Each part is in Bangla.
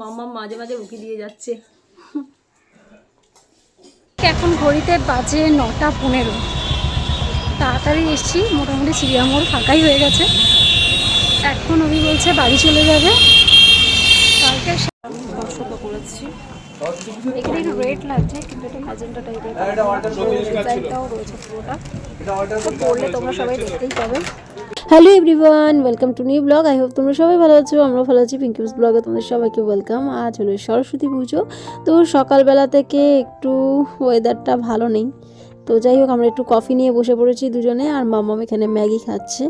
মামা মাঝে মাঝে উকি দিয়ে যাচ্ছে। এখন ঘড়িতে বাজে নটা পনেরো। তাড়াতাড়ি এসছি মোটামুটি চিড়িয়ামোড় ফাঁকাই হয়ে গেছে। এখন অভি বলছে বাড়ি চলে যাবে। কালকে পছন্দ করেছি। এখানে একটু রেট লাগছে কিন্তু এটা ম্যাজেন্টা টাইপের ডিজাইনটাও রয়েছে পুরোটা। পড়লে তোমরা সবাই দেখতেই পাবে। Hello everyone, welcome to new blog. I hope তোমরা সবাই ভালো আছো আমরা ভালো আছি। পিঙ্কিস ব্লগে তোমাদের সবাইকে ওয়েলকাম। আজ হলো সরস্বতী পুজো, তো সকালবেলা থেকে একটু ওয়েদারটা ভালো নেই। তো যাই হোক, আমরা একটু কফি নিয়ে বসে পড়েছি দুজনে, আর মাম্মাম এখানে ম্যাগি খাচ্ছে।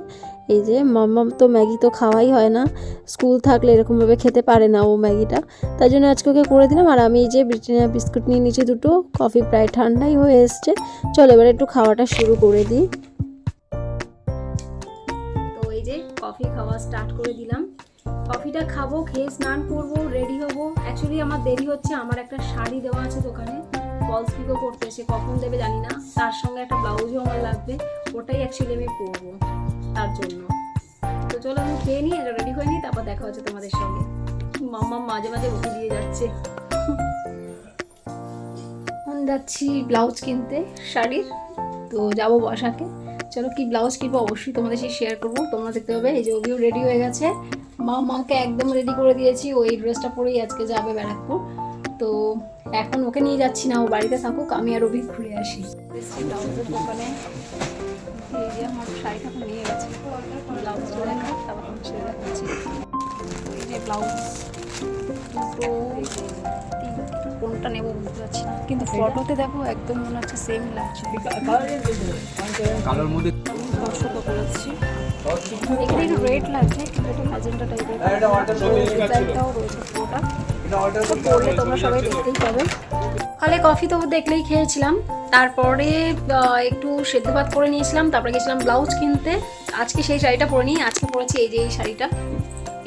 এই যে মাম্মাম তো ম্যাগি তো খাওয়াই হয় না। স্কুল থাকলে এরকমভাবে খেতে পারে না ও ম্যাগিটা। তাই জন্য আজকে ওকে করে দিলাম। আর আমি এই যে ব্রিটানিয়া বিস্কুট নিয়ে নিয়েছি দুটো কফি প্রায় ঠান্ডাই হয়ে এসছে। চলো এবার একটু খাওয়াটা শুরু করে দিই। যে কফি খাওয়া স্টার্ট করে দিলাম। কফিটা খাব, খেয়ে স্নান করব রেডি হব। অ্যাকচুয়ালি আমার দেরি হচ্ছে, আমার একটা শাড়ি দেওয়া আছে দোকানে। ফলস পিকো করতে সে কখন দেবে জানি না। তার সঙ্গে একটা ব্লাউজও আমার লাগবে, ওটাই অ্যাকচুয়ালি আমি পরবো তার জন্য। তো চলো আমি খেয়ে নিই রেডি হয়ে নিই, তারপর দেখা হচ্ছে তোমাদের সঙ্গে। মাম্মা মাঝে মাঝে উঠে দিয়ে যাচ্ছে। যাচ্ছি ব্লাউজ কিনতে, শাড়ির। তো যাব বসাকে। চলো কি ব্লাউজ কিনবো অবশ্যই তোমাদের সাথে শেয়ার করব। তোমরা দেখতে পাবে, এই যে ওবিও রেডি হয়ে গেছে। মা মাকে একদম রেডি করে দিয়েছি ওই ড্রেসটা পরেই আজকে যাবে ব্যারাকপুর। তো এখন ওকে নিয়ে যাচ্ছি না, ও বাড়িতে থাকুক, আমি আর অভি ঘুরে আসি। ব্লাউজ কোনটা নেব বুঝতে পারছি না। কিন্তু ফটোতে দেখো একদম মনে হচ্ছে সেম লাগছে। কালোর মধ্যে করেছি। এখানে একটু রেট লাগছে কিন্তু এটা ম্যাজেন্টা টাইপের ডিজাইনটাও রয়েছে পুরোটা। পড়লে তোমরা সবাই দেখতেই পাবে। সকালে কফি তো দেখলেই খেয়েছিলাম। তারপরে একটু সেদ্ধ ভাত করে নিয়েছিলাম তারপরে গেছিলাম ব্লাউজ কিনতে। আজকে সেই শাড়িটা পরে নিই আজকে পরেছি এই যে এই শাড়িটা।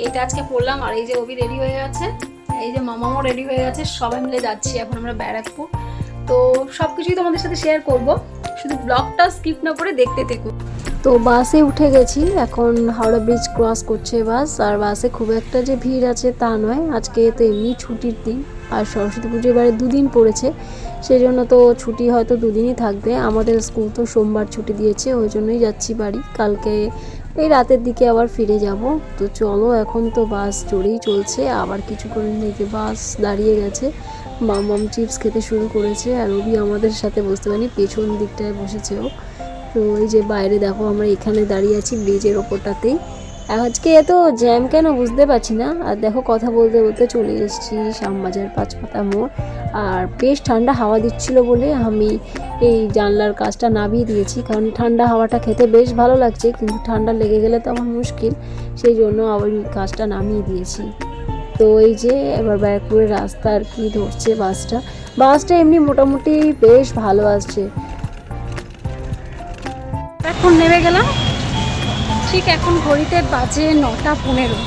এইটা আজকে পরলাম আর এই যে অভি রেডি হয়ে গেছে। এই যে মামামও রেডি হয়ে গেছে, সবাই মিলে যাচ্ছি এখন আমরা ব্যারাকপুর। তো সব কিছুই তোমাদের সাথে শেয়ার করব। শুধু ব্লগটা স্কিপ না করে দেখতে থেকো। তো বাসে উঠে গেছি, এখন হাওড়া ব্রিজ ক্রস করছে বাস আর বাসে খুব একটা যে ভিড় আছে তা নয়। আজকে তো এমনি ছুটির দিন, আর সরস্বতী পুজো এবারে দুদিন পড়েছে। সেই জন্য তো ছুটি হয়তো দুদিনই থাকবে। আমাদের স্কুল তো সোমবার ছুটি দিয়েছে, ওই জন্যই যাচ্ছি বাড়ি। কালকে এই রাতের দিকে আবার ফিরে যাব। তো চলো, এখন তো বাস জোরেই চলছে। আবার কিছুক্ষণ থেকে বাস দাঁড়িয়ে গেছে। মাম মাম চিপস খেতে শুরু করেছে আর রবি আমাদের সাথে বসতে পারেনি, পেছন দিকটায় বসেছে ও। তো ওই যে বাইরে দেখো, আমরা এখানে দাঁড়িয়ে আছি, ব্রিজের ওপরটাতেই। আজকে এত জ্যাম কেন বুঝতে পারছি না। আর দেখো কথা বলতে বলতে চলে এসেছি শ্যামবাজার পাঁচপাতা মোড়। আর বেশ ঠান্ডা হাওয়া দিচ্ছিল বলে আমি এই জানলার কাজটা নামিয়ে দিয়েছি। কারণ ঠান্ডা হাওয়াটা খেতে বেশ ভালো লাগছে, কিন্তু ঠান্ডা লেগে গেলে তো আমার মুশকিল। সেই জন্য আবার কাজটা নামিয়ে দিয়েছি। তো এই যে এবার ব্যারাকপুরের রাস্তা আর কি ধরছে বাসটা। বাসটা এমনি মোটামুটি বেশ ভালো আসছে। এখন নেমে গেলাম। ঠিক এখন ঘড়িতে বাজে নটা পনেরো।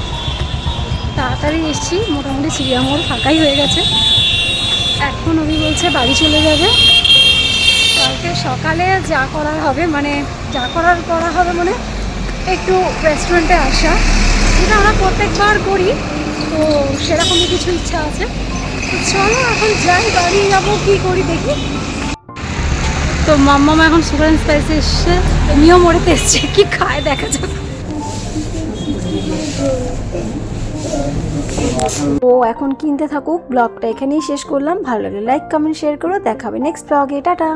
তাড়াতাড়ি এসছি, মোটামুটি চিড়িয়ামোড় ফাঁকাই হয়ে গেছে। এখন উনি বলছে বাড়ি চলে যাবে। কালকে সকালে যা করার হবে মানে যা করার করা হবে মানে একটু রেস্টুরেন্টে আসা। যেটা আমরা প্রত্যেকবার করি, তো সেরকমই কিছু ইচ্ছা আছে। চলো এখন যাই, বাড়ি যাব, কী করি দেখি। তো মাম্মাম এখন সুগার স্পাইসে এসছে। নিয়ম ওড়েতে এসছে। কি খায় দেখা যাবে ও এখন কিনতে থাকুক, ব্লগটা এখানেই শেষ করলাম। ভালো লাগলে লাইক কমেন্ট শেয়ার করো। দেখাবে নেক্সট ব্লগে টাটা।